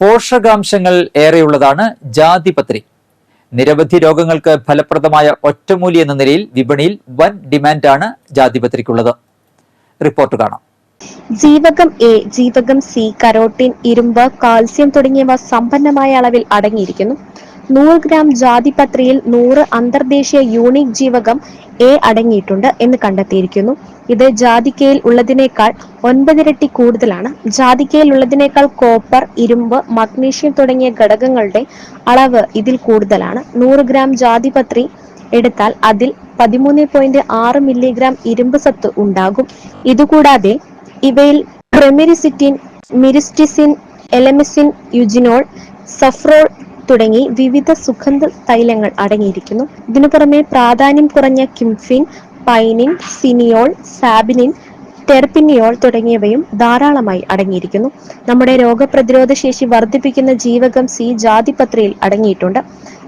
പോഷകാംശങ്ങൾ ഏറെയുള്ളതാണ് ജാതിപത്രി. നിരവധി രോഗങ്ങൾക്ക് ഫലപ്രദമായ ഒറ്റമൂലി എന്ന നിലയിൽ വിപണിയിൽ വൻ ഡിമാൻഡാണ് ജാതിപത്രിക്കുള്ളത്. റിപ്പോർട്ട് കാണാം. ജീവകം എ ജീവകം സി കരോട്ടിൻ ഇരുമ്പ് കാൽസ്യം തുടങ്ങിയവ സമ്പന്നമായ അളവിൽ അടങ്ങിയിരിക്കുന്നു. നൂറ് ഗ്രാം ജാതിപത്രിയിൽ നൂറ് അന്തർദേശീയ യൂണിക് ജീവകം എ അടങ്ങിയിട്ടുണ്ട് എന്ന് കണ്ടെത്തിയിരിക്കുന്നു. ഇത് ജാതിക്കയിൽ ഉള്ളതിനേക്കാൾ ഒൻപതിരട്ടി കൂടുതലാണ്. ജാതിക്കയിൽ ഉള്ളതിനേക്കാൾ കോപ്പർ ഇരുമ്പ് മഗ്നീഷ്യം തുടങ്ങിയ ഘടകങ്ങളുടെ അളവ് ഇതിൽ കൂടുതലാണ്. നൂറ് ഗ്രാം ജാതിപത്രി എടുത്താൽ അതിൽ പതിമൂന്ന് പോയിന്റ് ആറ് മില്ലിഗ്രാം ഇരുമ്പ് സത്ത് ഉണ്ടാകും. ഇതുകൂടാതെ ഇവയിൽ പ്രെമിരിസിറ്റിൻ മിരിസ്റ്റിസിൻ എലമിസിൻ യുജിനോൾ സഫ്രോൾ തുടങ്ങി വിവിധ സുഗന്ധ തൈലങ്ങൾ അടങ്ങിയിരിക്കുന്നു. ഇതിനു പുറമെ പ്രാധാന്യം കുറഞ്ഞ കിംഫിൻ പൈനിൻ സിനിയോൾ സാബിനിൻ ടെർപിനിയോൾ തുടങ്ങിയവയും ധാരാളമായി അടങ്ങിയിരിക്കുന്നു. നമ്മുടെ രോഗപ്രതിരോധ ശേഷി വർദ്ധിപ്പിക്കുന്ന ജീവകം സി ജാതിപത്രിയിൽ അടങ്ങിയിട്ടുണ്ട്.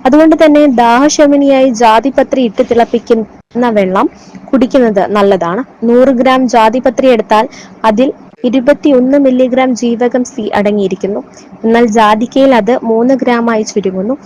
അതുകൊണ്ട് തന്നെ ദാഹശമനിയായി ജാതിപത്രി ഇട്ട് തിളപ്പിക്കുന്ന വെള്ളം കുടിക്കുന്നത് നല്ലതാണ്. നൂറ് ഗ്രാം ജാതിപത്രി എടുത്താൽ അതിൽ ഇരുപത്തിയൊന്ന് മില്ലിഗ്രാം ജീവകം സി അടങ്ങിയിരിക്കുന്നു. എന്നാൽ ജാതിക്കയിൽ അത് മൂന്ന് ഗ്രാമായി ചുരുങ്ങുന്നു.